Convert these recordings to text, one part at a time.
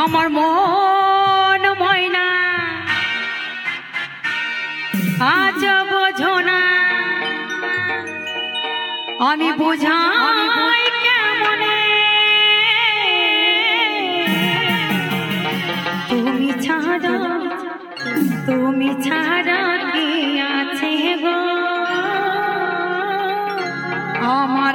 আমার মন ময়না। আজ বোঝো না। আমি বোঝাই কেমনে? তুমি ছাড়া তুমি ছাড়া কি আছে গো? আমার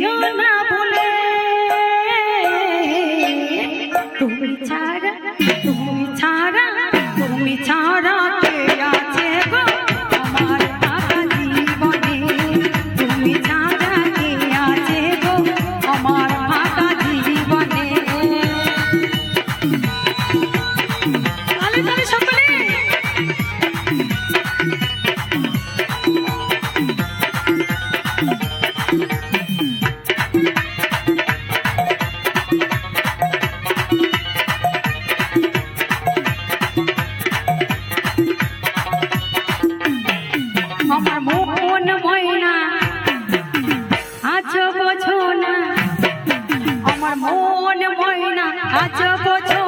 যেও না বলে। তুমি ছাড়া তুমি ছাড়া তুমি ছাড়া আমার মন ময়না আজ বছর